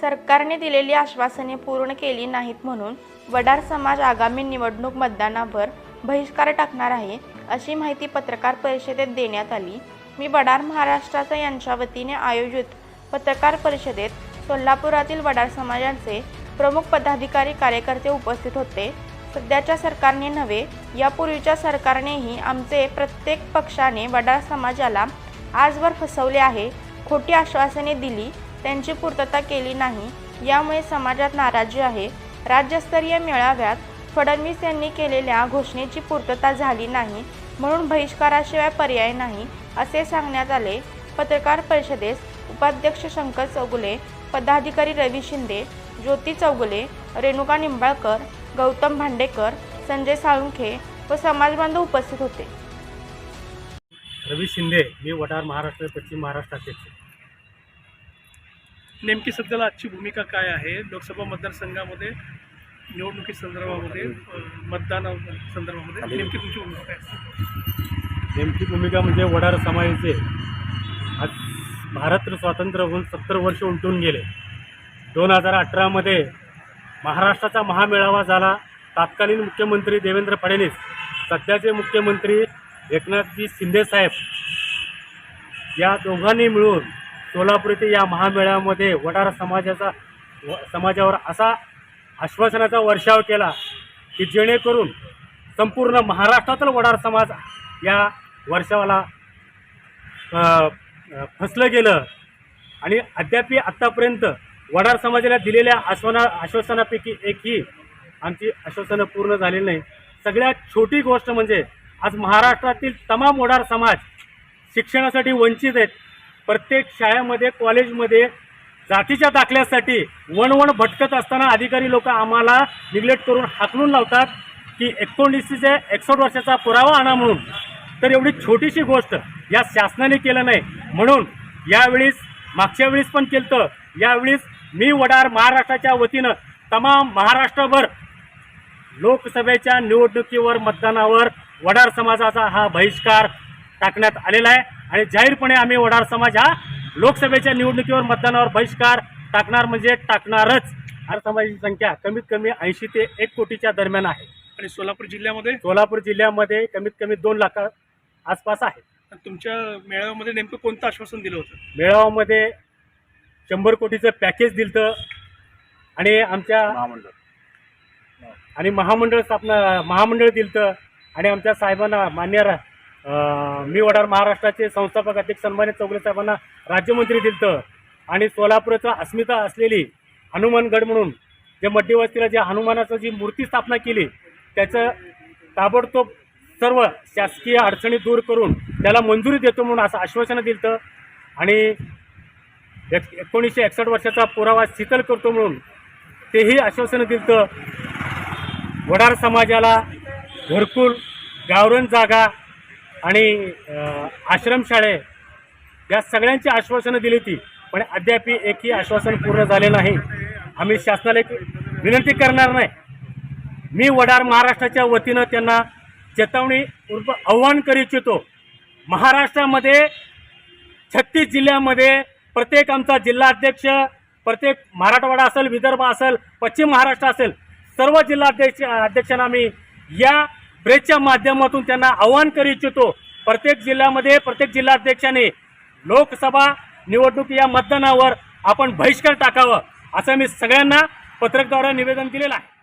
सरकारने दिलेली आश्वासने पूर्ण केली नाहीत म्हणून वडार समाज आगामी निवडणूक मतदानावर बहिष्कार टाकणार आहे अशी माहिती पत्रकार परिषदेत देण्यात आली. मी वडार महाराष्ट्राचा यांच्या वतीने आयोजित पत्रकार परिषदेत सोलापुरातील वडार समाजाचे प्रमुख पदाधिकारी कार्यकर्ते उपस्थित होते. सध्याच्या सरकारने नव्हे यापूर्वीच्या सरकारनेही आमचे प्रत्येक पक्षाने वडार समाजाला आजवर फसवले आहे खोटी आश्वासने दिली त्यांची पूर्तता केली नाही. यामुळे समाजात नाराजी आहे. राज्यस्तरीय मेळाव्यात फडणवीस यांनी केलेल्या घोषणेची पूर्तता झाली नाही म्हणून बहिष्काराशिवाय पर्याय नाही असे सांगण्यात आले. पत्रकार परिषदेस उपाध्यक्ष शंकर चौगुले पदाधिकारी रवी शिंदे ज्योती चौगुले रेणुका निंबाळकर गौतम भांडेकर संजय साळुंखे व समाजबांधव उपस्थित होते. रवी शिंदे मी वडार महाराष्ट्र पश्चिम महाराष्ट्र अध्यक्ष. नेमकी सध्याला आजची भूमिका काय आहे? लोकसभा मतदारसंघामध्ये निवडणुकी संदर्भामध्ये मतदान संदर्भामध्ये नेमकी तुमची भूमिका काय? नेमकी भूमिका म्हणजे वडार समाजाचे. आज भारत स्वातंत्र्य होऊन सत्तर वर्ष उलटून गेले. दोन हजार अठरामध्ये महाराष्ट्राचा महामेळावा झाला. तत्कालीन मुख्यमंत्री देवेंद्र फडणवीस सध्याचे मुख्यमंत्री एकनाथजी शिंदेसाहेब या दोघांनी मिळून सोलापूर येथे या महामेळ्यामध्ये वडार समाजाचा व समाजावर असा आश्वासनाचा वर्षाव केला की जेणेकरून संपूर्ण महाराष्ट्रातील वडार समाज या वर्षावाला फसलं गेलं. आणि अद्याप आत्तापर्यंत वडार समाजाला दिलेल्या आश्वाना आश्वासनापैकी एकही आमची आश्वासनं पूर्ण झालेली नाही. सगळ्यात छोटी गोष्ट म्हणजे आज महाराष्ट्रातील तमाम वडार समाज शिक्षणासाठी वंचित आहेत. प्रत्येक शाळेमध्ये कॉलेजमध्ये जातीच्या दाखल्यासाठी वणवण भटकत असताना अधिकारी लोक आम्हाला निग्लेक्ट करून हाकलून लावतात की एकोणीसशे एकसष्ट वर्षाचा पुरावा आणा म्हणून. तर एवढी छोटीशी गोष्ट या शासनाने केलं नाही. म्हणून यावेळीस मागच्या वेळेस पण केलं तर यावेळीस मी वडार महाराष्ट्राच्या वतीनं तमाम महाराष्ट्रभर लोकसभेच्या निवडणुकीवर मतदानावर वडार समाजाचा हा बहिष्कार टाकण्यात आलेला आहे. आणि जाहीरपणे आम्ही वडार समाज हा लोकसभेच्या निवडणुकीवर मतदानावर बहिष्कार टाकणार म्हणजे टाकणारच. वडार समाजाची संख्या कमीत कमी ऐंशी ते एक कोटीच्या दरम्यान आहे. आणि सोलापूर जिल्ह्यामध्ये? सोलापूर जिल्ह्यामध्ये कमीत कमी दोन लाखा आसपास आहे. तुमच्या मेळाव्यामध्ये नेमकं कोणतं आश्वासन दिलं होतं? मेळाव्यामध्ये शंभर कोटीचं पॅकेज दिलं आणि आमच्या आणि महामंडळ स्थापना महामंडळ दिलं आणि आमच्या साहेबांना मान्य मी वडार महाराष्ट्राचे संस्थापक अध्यक्ष सन्मानित चौगले साहेबांना राज्यमंत्री दिलं आणि सोलापूरचं अस्मिता असलेली हनुमानगड म्हणून जे मध्यवस्तीला जे हनुमानाचं जी मूर्ती स्थापना केली त्याचं ताबडतोब सर्व शासकीय अडचणी दूर करून त्याला मंजुरी देतो म्हणून असं आश्वासनं दिलं आणि एक एकोणीसशे एकसष्ट वर्षाचा पुरावा शीतल करतो म्हणून तेही आश्वासनं दिलं वडार समाजाला घरकुल गावरण जागा आणि आश्रमशाळे या सगळ्यांची आश्वासनं दिली होती पण अद्याप एकही आश्वासन पूर्ण झाले नाही. आम्ही शासनाला एक विनंती करणार नाही. मी वडार महाराष्ट्राच्या वतीनं त्यांना चेतावणी उर्फ आव्हान करू इच्छितो. महाराष्ट्रामध्ये छत्तीस जिल्ह्यामध्ये प्रत्येक आमचा जिल्हाध्यक्ष प्रत्येक मराठवाडा असेल विदर्भ असेल पश्चिम महाराष्ट्र असेल सर्व जिल्हाध्यक्ष अध्यक्षांना मी या प्रेसच्या माध्यमातून त्यांना आवाहन करू इच्छितो. प्रत्येक जिल्ह्यामध्ये प्रत्येक जिल्हाध्यक्षाने लोकसभा निवडणूक या मतदानावर आपण बहिष्कार टाकावं असं मी सगळ्यांना पत्रकद्वारा निवेदन दिलेलं आहे.